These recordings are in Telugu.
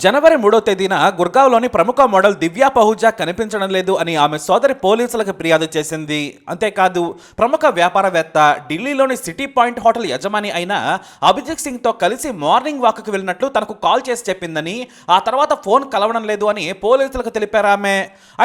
జనవరి మూడో తేదీన గుర్గావ్లోని ప్రముఖ మోడల్ దివ్యా పహూజా కనిపించడం లేదు అని ఆమె సోదరి పోలీసులకు ఫిర్యాదు చేసింది. అంతేకాదు ప్రముఖ వ్యాపారవేత్త ఢిల్లీలోని సిటీ పాయింట్ హోటల్ యజమాని అయిన అభిజిత్ సింగ్తో కలిసి మార్నింగ్ వాక్కి వెళ్ళినట్లు తనకు కాల్ చేసి చెప్పిందని ఆ తర్వాత ఫోన్ కలవడం లేదు అని పోలీసులకు తెలిపారు ఆమె.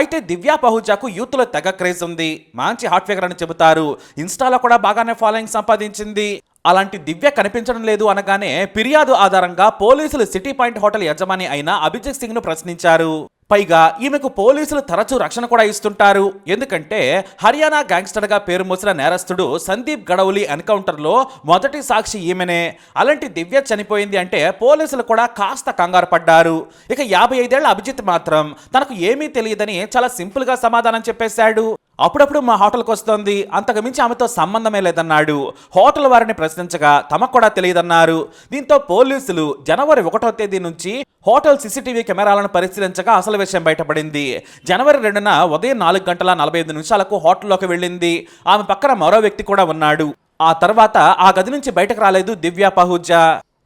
అయితే దివ్యా పహూజాకు యూత్లో తెగ క్రేజ్ ఉంది. మంచి హాట్ ఫిగర్ అని చెబుతారు. ఇన్స్టాలో కూడా బాగానే ఫాలోయింగ్ సంపాదించింది. అలాంటి దివ్య కనిపించడం లేదు అనగానే ఫిర్యాదు ఆధారంగా పోలీసులు సిటీ పాయింట్ హోటల్ యజమాని అయిన అభిజిత్ సింగ్ను ప్రశ్నించారు. పైగా ఈమెకు పోలీసులు తరచూ రక్షణ కూడా ఇస్తుంటారు. ఎందుకంటే హర్యానా గ్యాంగ్స్టర్గా పేరు మోసిన నేరస్తుడు సందీప్ గడౌలి ఎన్కౌంటర్లో మొదటి సాక్షి ఈమెనే. అలాంటి దివ్య చనిపోయింది అంటే పోలీసులు కూడా కాస్త కంగారు పడ్డారు. ఇక యాభై ఐదేళ్ళ అభిజిత్ మాత్రం తనకు ఏమీ తెలియదని చాలా సింపుల్గా సమాధానం చెప్పేశాడు. అప్పుడప్పుడు మా హోటల్కి వస్తోంది. అంతకు మించి ఆమెతో సంబంధమే లేదన్నాడు. హోటల్ వారిని ప్రశ్నించగా తమకు కూడా తెలియదన్నారు. దీంతో పోలీసులు జనవరి ఒకటో తేదీ నుంచి హోటల్ సీసీటీవీ కెమెరాలను పరిశీలించగా అసలు విషయం బయటపడింది. జనవరి రెండున ఉదయం నాలుగు గంటల నలభై ఐదు నిమిషాలకు హోటల్లోకి వెళ్ళింది. ఆమె పక్కన మరో వ్యక్తి కూడా ఉన్నాడు. ఆ తర్వాత ఆ గది నుంచి బయటకు రాలేదు దివ్యా పహూజా.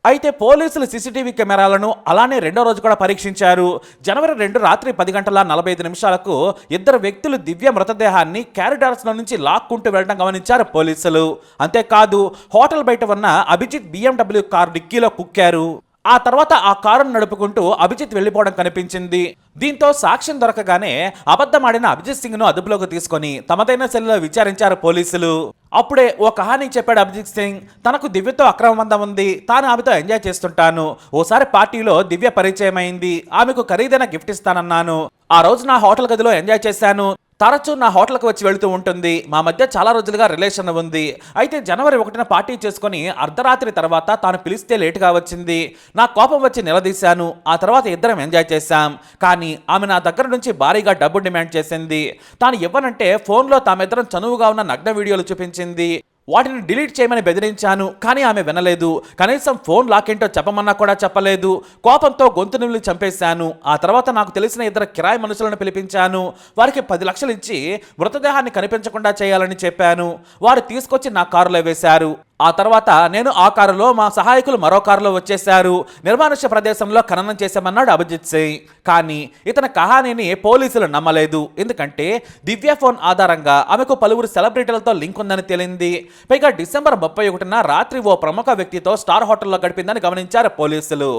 అయితే పోలీసులు సీసీటీవీ కెమెరాలను అలానే రెండో రోజు కూడా పరీక్షించారు. జనవరి రెండు రాత్రి పది గంటల నలభై ఐదు నిమిషాలకు ఇద్దరు వ్యక్తులు దివ్య మృతదేహాన్ని క్యారిడార్స్ నుంచి లాక్కుంటూ వెళ్ళడం గమనించారు పోలీసులు. అంతేకాదు హోటల్ బయట ఉన్న అభిజిత్ బిఎండబ్ల్యూ కార్ డిక్కీలో కుక్కారు. ఆ తర్వాత ఆ కారును నడుపుకుంటూ అభిజిత్ వెళ్ళిపోవడం కనిపించింది. దీంతో సాక్ష్యం దొరకగానే అబద్ధమాడిన అభిజిత్ సింగ్ను అదుపులోకి తీసుకొని తమదైన శైలిలో విచారించారు పోలీసులు. అప్పుడే ఓ కహానీ చెప్పాడు అభిజిత్ సింగ్ తనకు దివ్యతో అక్రమబంధం ఉంది తాను ఆమెతో ఎంజాయ్ చేస్తుంటాను. ఓసారి పార్టీలో దివ్య పరిచయం అయింది ఆమెకు ఖరీదైన గిఫ్ట్ ఇస్తానన్నాను. ఆ రోజు నా హోటల్ గదిలో ఎంజాయ్ చేశాను. తరచూ నా హోటల్కి వచ్చి వెళుతూ ఉంటుంది. మా మధ్య చాలా రోజులుగా రిలేషన్ ఉంది. అయితే జనవరి ఒకటిన పార్టీ చేసుకొని అర్ధరాత్రి తర్వాత తాను పిలిస్తే లేటుగా వచ్చింది. నా కోపం వచ్చి నిలదీశాను. ఆ తర్వాత ఇద్దరం ఎంజాయ్ చేశాం. కానీ ఆమె నా దగ్గర నుంచి భారీగా డబ్బు డిమాండ్ చేసింది. తాను ఇవ్వనంటే ఫోన్లో తామిద్దరం చనువుగా ఉన్న నగ్న వీడియోలు చూపించింది. వాటిని డిలీట్ చేయమని బెదిరించాను కానీ ఆమె వినలేదు. కనీసం ఫోన్ లాక్ ఏంటో చెప్పమన్నా కూడా చెప్పలేదు. కోపంతో గొంతు నిమిలి చంపేశాను. ఆ తర్వాత నాకు తెలిసిన ఇద్దరు కిరాయి మనుషులను పిలిపించాను. వారికి పది లక్షలు ఇచ్చి మృతదేహాన్ని కనిపించకుండా చేయాలని చెప్పాను. వారు తీసుకొచ్చి నా కారులో వేశారు. ఆ తర్వాత నేను ఆ కారులో మా సహాయకులు మరో కారులో వచ్చేశారు. నిర్మానుష్య ప్రదేశంలో ఖననం చేశామన్నాడు అభిజిత్ సింగ్. కానీ ఇతని కహానీని పోలీసులు నమ్మలేదు. ఎందుకంటే దివ్య ఫోన్ ఆధారంగా ఆమెకు పలువురు సెలబ్రిటీలతో లింక్ ఉందని తేలింది. పైగా డిసెంబర్ ముప్పై ఒకటిన రాత్రి ఓ ప్రముఖ వ్యక్తితో స్టార్ హోటల్లో గడిపిందని గమనించారు పోలీసులు.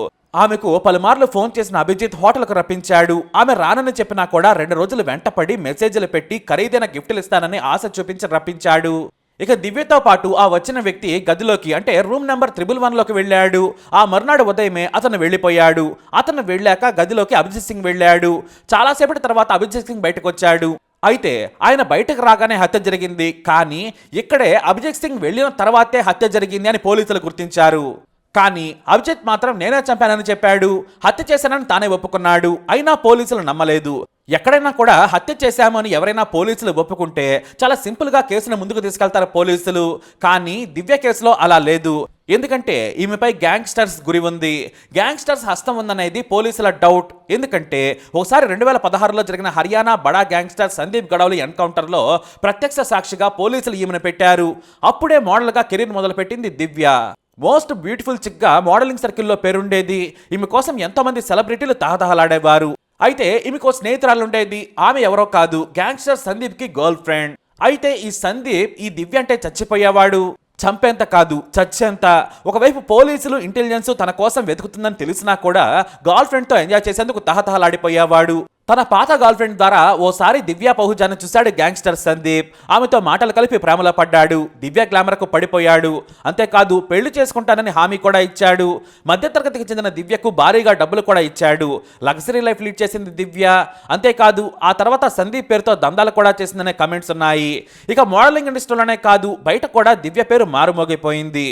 ఆమెకు పలుమార్లు ఫోన్ చేసిన అభిజిత్ హోటల్కు రప్పించాడు. ఆమె రానని చెప్పినా కూడా రెండు రోజులు వెంటపడి మెసేజ్లు పెట్టి ఖరీదైన గిఫ్టులు ఇస్తానని ఆశ చూపించి రప్పించాడు. ఇక దివ్యతో పాటు ఆ వచ్చిన వ్యక్తి గదిలోకి అంటే రూమ్ నెంబర్ త్రిబుల్ వన్లోకి వెళ్ళాడు. ఆ మర్నాడు ఉదయమే అతను వెళ్ళిపోయాడు. అతను వెళ్ళాక గదిలోకి అభిజిత్ సింగ్ వెళ్ళాడు. చాలాసేపటి తర్వాత అభిజిత్ సింగ్ బయటకు వచ్చాడు అయితే ఆయన బయటకు రాగానే హత్య జరిగింది. కానీ ఇక్కడే అభిజిత్ సింగ్ వెళ్ళిన తర్వాతే హత్య జరిగింది అని పోలీసులు గుర్తించారు. కానీ అభిజిత్ మాత్రం నేనే చంపానని చెప్పాడు. హత్య చేశానని తానే ఒప్పుకున్నాడు. అయినా పోలీసులు నమ్మలేదు. ఎక్కడైనా కూడా హత్య చేశామని ఎవరైనా పోలీసులు ఒప్పుకుంటే చాలా సింపుల్గా కేసును ముందుకు తీసుకెళ్తారు పోలీసులు. కానీ దివ్య కేసులో అలా లేదు. ఎందుకంటే ఈమెపై గ్యాంగ్స్టర్స్ గురి ఉంది. గ్యాంగ్స్టర్స్ హస్తం ఉందనేది పోలీసుల డౌట్. ఎందుకంటే ఒకసారి రెండు వేల పదహారులో జరిగిన హర్యానా బడా గ్యాంగ్స్టర్ సందీప్ గడవలి ఎన్కౌంటర్లో ప్రత్యక్ష సాక్షిగా పోలీసులు ఈమెను పెట్టారు. అప్పుడే మోడల్గా కెరీర్ మొదలుపెట్టింది దివ్య. మోస్ట్ బ్యూటిఫుల్ చిక్గా మోడలింగ్ సర్కిల్లో పేరుండేది. ఈమె కోసం ఎంతోమంది సెలబ్రిటీలు తహతహలాడేవారు. అయితే ఈమెకో స్నేహితురాలు ఉండేది ఆమె ఎవరో కాదు గ్యాంగ్స్టర్ సందీప్కి గర్ల్ ఫ్రెండ్ అయితే ఈ సందీప్ ఈ దివ్య అంటే చచ్చిపోయేవాడు. చంపేంత కాదు చచ్చేంత. ఒకవైపు పోలీసులు ఇంటెలిజెన్స్ తన కోసం వెతుకుతుందని తెలిసినా కూడా గర్ల్ ఫ్రెండ్తో ఎంజాయ్ చేసేందుకు తహతహలాడిపోయేవాడు. తన పాత గర్ల్ ఫ్రెండ్ ద్వారా ఓసారి దివ్య పహుజాను చూశాడు గ్యాంగ్స్టర్ సందీప్. ఆమెతో మాటలు కలిపి ప్రేమలో పడ్డాడు. దివ్య గ్లామర్కు పడిపోయాడు. అంతేకాదు పెళ్ళి చేసుకుంటానని హామీ కూడా ఇచ్చాడు. మధ్యతరగతికి చెందిన దివ్యకు భారీగా డబ్బులు కూడా ఇచ్చాడు. లగ్జరీ లైఫ్ లీడ్ చేసింది దివ్య. అంతేకాదు ఆ తర్వాత సందీప్ పేరుతో దందాలు కూడా చేసిందనే కమెంట్స్ ఉన్నాయి. ఇక మోడలింగ్ ఇండస్ట్రీలోనే కాదు బయట కూడా దివ్య పేరు మారుమోగిపోయింది.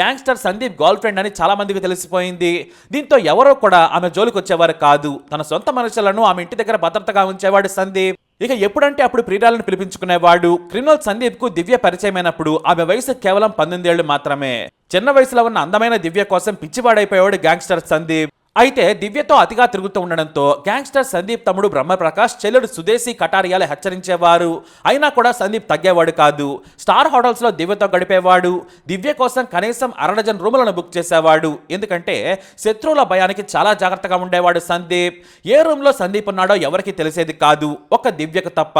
గ్యాంగ్స్టర్ సందీప్ గర్ల్ ఫ్రెండ్ అని చాలా మందికి తెలిసిపోయింది. దీంతో ఎవరో కూడా ఆమె జోలికి వచ్చేవారు కాదు. తన సొంత మనుషులను ఆమె ఇంటి దగ్గర భద్రతగా ఉంచేవాడు సందీప్. ఇక ఎప్పుడంటే అప్పుడు ప్రియురాలను పిలిపించుకునేవాడు. క్రిమినల్ సందీప్కు దివ్య పరిచయమైనప్పుడు ఆమె వయసు కేవలం పన్నెండేళ్ళు మాత్రమే. చిన్న వయసులో ఉన్న అందమైన దివ్య కోసం పిచ్చివాడైపోయాడు గ్యాంగ్స్టర్ సందీప్. అయితే దివ్యతో అతిగా తిరుగుతూ ఉండడంతో గ్యాంగ్స్టర్ సందీప్ తమ్ముడు బ్రహ్మప్రకాష్ చెల్లెడు సుదేశీ కటారియాలు హెచ్చరించేవారు. అయినా కూడా సందీప్ తగ్గేవాడు కాదు. స్టార్ హోటల్స్లో దివ్యతో గడిపేవాడు. దివ్య కోసం కనీసం అరడజన్ రూములను బుక్ చేసేవాడు. ఎందుకంటే శత్రువుల భయానికి చాలా జాగ్రత్తగా ఉండేవాడు సందీప్. ఏ రూమ్లో సందీప్ ఉన్నాడో ఎవరికి తెలిసేది కాదు. ఒక దివ్యకు తప్ప.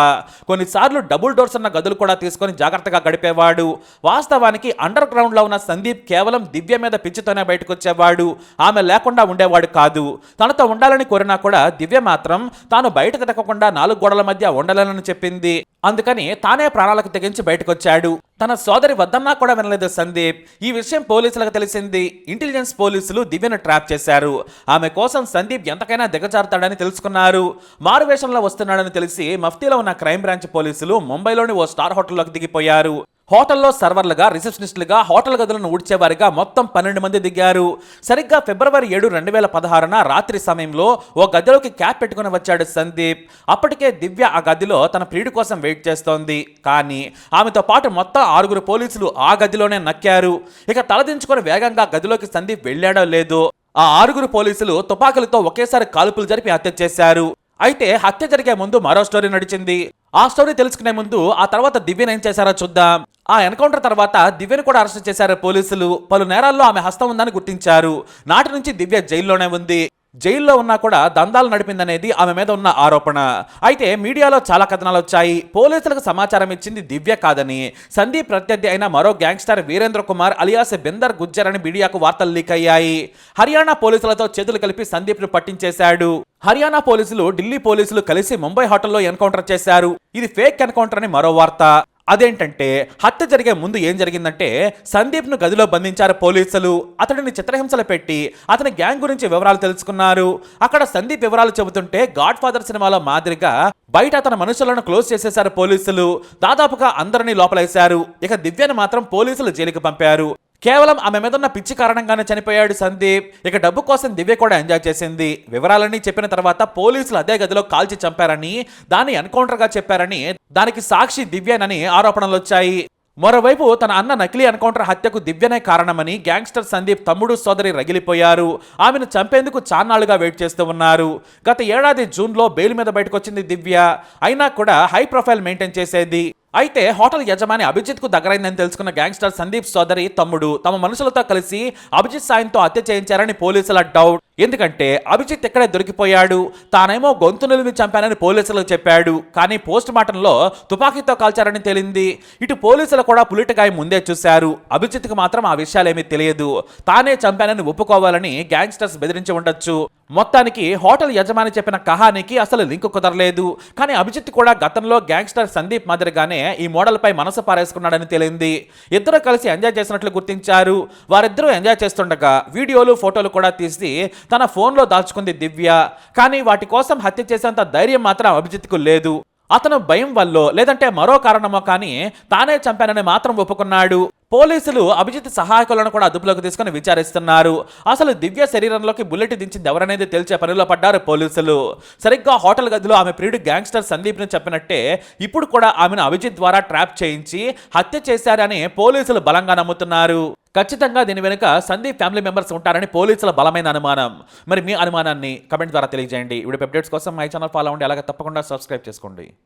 కొన్నిసార్లు డబుల్ డోర్స్ ఉన్న గదులు కూడా తీసుకొని జాగ్రత్తగా గడిపేవాడు. వాస్తవానికి అండర్ గ్రౌండ్లో ఉన్న సందీప్ కేవలం దివ్య మీద పిచ్చితోనే బయటకు వచ్చేవాడు ఆమె లేకుండా ఉండేవాడు కాదు. తనతో ఉండాలని కోరినా కూడా దివ్య మాత్రం తాను బయట తిరగకుండా నాలుగు గోడల మధ్య ఉండలేనని చెప్పింది. అందుకని తానే ప్రాణాలకు తెగించి బయటకొచ్చాడు. తన సోదరి వద్దన్నా కూడా వినలేదు సందీప్. ఈ విషయం పోలీసులకు తెలిసింది. ఇంటెలిజెన్స్ పోలీసులు దివ్యను ట్రాప్ చేశారు. ఆమె కోసం సందీప్ ఎంతకైనా దిగజారుతాడని తెలుసుకున్నారు. మారువేషంలో వస్తున్నాడని తెలిసి మఫ్తీలో ఉన్న క్రైమ్ బ్రాంచ్ పోలీసులు ముంబైలోని ఓ స్టార్ హోటల్లోకి దిగిపోయారు. హోటల్లో సర్వర్లుగా రిసెప్షనిస్టులుగా హోటల్ గదులను ఊడ్చేవారిగా మొత్తం పన్నెండు మంది దిగారు. సరిగ్గా ఫిబ్రవరి ఏడు రెండు వేల పదహారున రాత్రి సమయంలో ఓ గదిలోకి క్యాప్ పెట్టుకుని వచ్చాడు సందీప్. అప్పటికే దివ్య ఆ గదిలో తన ప్రియుడి కోసం వెయిట్ చేస్తోంది. కానీ ఆమెతో పాటు మొత్తం ఆరుగురు పోలీసులు ఆ గదిలోనే నక్కారు. ఇక తలదించుకొని వేగంగా గదిలోకి సందీప్ వెళ్ళాడో లేదో ఆ ఆరుగురు పోలీసులు తుపాకులతో ఒకేసారి కాల్పులు జరిపి హత్య చేశారు. అయితే హత్య జరిగే ముందు మరో స్టోరీ నడిచింది. ఆ స్టోరీ తెలుసుకునే ముందు ఆ తర్వాత దివ్యను ఏం చేశారో చూద్దాం. ఆ ఎన్కౌంటర్ తర్వాత దివ్యను కూడా అరెస్ట్ చేశారు పోలీసులు. పలు నేరాల్లో ఆమె హస్తం ఉందని గుర్తించారు. నాటి నుంచి దివ్య జైల్లోనే ఉంది. జైల్లో ఉన్నా కూడా దందాలు నడిపిందనేది ఆమె మీద ఉన్న ఆరోపణ. అయితే మీడియాలో చాలా కథనాలు వచ్చాయి. పోలీసులకు సమాచారం ఇచ్చింది దివ్య కాదని. సందీప్ ప్రత్యర్థి అయిన మరో గ్యాంగ్స్టర్ వీరేంద్ర కుమార్ అలియాస్ బెందర్ గుజ్జర్ అని మీడియాకు వార్తలు లీక్ అయ్యాయి. హర్యానా పోలీసులతో చేతులు కలిపి సందీప్ను పట్టించేశాడు. హర్యానా పోలీసులు ఢిల్లీ పోలీసులు కలిసి ముంబై హోటల్లో ఎన్కౌంటర్ చేశారు. ఇది ఫేక్ ఎన్కౌంటర్ అని మరో వార్త. అదేంటంటే హత్య జరిగే ముందు ఏం జరిగిందంటే సందీప్ను గదిలో బంధించారు పోలీసులు. అతడిని చిత్రహింసలు పెట్టి అతని గ్యాంగ్ గురించి వివరాలు తెలుసుకున్నారు. అక్కడ సందీప్ వివరాలు చెబుతుంటే గాడ్ ఫాదర్ సినిమాలో మాదిరిగా బయట అతని మనుషులను క్లోజ్ చేసేశారు పోలీసులు. దాదాపుగా అందరినీ లోపలేశారు. ఇక దివ్యను మాత్రం పోలీసులు జైలుకి పంపారు. కేవలం ఆమె మీద ఉన్న పిచ్చి కారణంగానే చనిపోయాడు సందీప్. ఇక డబ్బు కోసం దివ్య కూడా ఎంజాయ్ చేసింది. వివరాలన్నీ చెప్పిన తర్వాత పోలీసులు అదే గదిలో కాల్చి చంపారని దాన్ని ఎన్కౌంటర్గా చెప్పారని దానికి సాక్షి దివ్యనని ఆరోపణలు వచ్చాయి. మరోవైపు తన అన్న నకిలీ ఎన్కౌంటర్ హత్యకు దివ్యనే కారణమని గ్యాంగ్స్టర్ సందీప్ తమ్ముడు సోదరి రగిలిపోయారు. ఆమెను చంపేందుకు చాన్నాళ్ళుగా వెయిట్ చేస్తూ ఉన్నారు. గత ఏడాది జూన్లో బెయిల్ మీద బయటకొచ్చింది దివ్య. అయినా కూడా హై ప్రొఫైల్ మెయింటైన్ చేసేది. అయితే హోటల్ యజమాని అభిజిత్కు దగ్గరైందని తెలుసుకున్న గ్యాంగ్స్టర్ సందీప్ సోదరి తమ్ముడు తమ మనుషులతో కలిసి అభిజిత్ సాయంతో హత్య చేయించారని పోలీసుల డౌట్. ఎందుకంటే అభిజిత్ ఇక్కడే దొరికిపోయాడు? తానేమో గొంతు నిలిమి చంపానని పోలీసులకు చెప్పాడు. కానీ పోస్ట్ మార్టంలో తుపాకీతో కాల్చారని తేలింది. ఇటు పోలీసులు కూడా పులిటగాయ ముందే చూశారు. అభిజిత్కు మాత్రం ఆ విషయాలేమీ తెలియదు. తానే చంపానని ఒప్పుకోవాలని గ్యాంగ్స్టర్స్ బెదిరించి ఉండొచ్చు. మొత్తానికి హోటల్ యజమాని చెప్పిన కహానికి అసలు లింక్ కుదరలేదు. కానీ అభిజిత్ కూడా గతంలో గ్యాంగ్స్టర్ సందీప్ మాదిరిగానే ఈ మోడల్పై మనసు పారేసుకున్నాడని తేలింది. ఇద్దరు కలిసి ఎంజాయ్ చేసినట్లు గుర్తించారు. వారిద్దరూ ఎంజాయ్ చేస్తుండగా వీడియోలు ఫోటోలు కూడా తీసి తన ఫోన్లో దాచుకుంది దివ్య. కానీ వాటి కోసం హత్య చేసేంత ధైర్యం మాత్రం అభిజిత్కు లేదు. అతను భయం వల్లో లేదంటే మరో కారణమో కానీ తానే చంపానని మాత్రం ఒప్పుకున్నాడు. పోలీసులు అభిజిత్ సహాయకులను కూడా అదుపులోకి తీసుకుని విచారిస్తున్నారు. అసలు దివ్య శరీరంలోకి బుల్లెట్ దించింది ఎవరనేది తెలిసే పనిలో పడ్డారు పోలీసులు. సరిగ్గా హోటల్ గదిలో ఆమె ప్రియుడు గ్యాంగ్స్టర్ సందీప్ని చెప్పినట్టే ఇప్పుడు కూడా ఆమెను అభిజిత్ ద్వారా ట్రాప్ చేయించి హత్య చేశారని పోలీసులు బలంగా నమ్ముతున్నారు. ఖచ్చితంగా దీని వెనుక సందీప్ ఫ్యామిలీ మెంబర్స్ ఉంటారని పోలీసుల బలమైన అనుమానం. మరి మీ అనుమానాన్ని కమెంట్ ద్వారా తెలియజేయండి. ఇప్పుడు అప్డేట్స్ కోసం మై ఛానల్ ఫాలో అవ్వండి. అలాగే తప్పకుండా సబ్స్క్రైబ్ చేసుకోండి.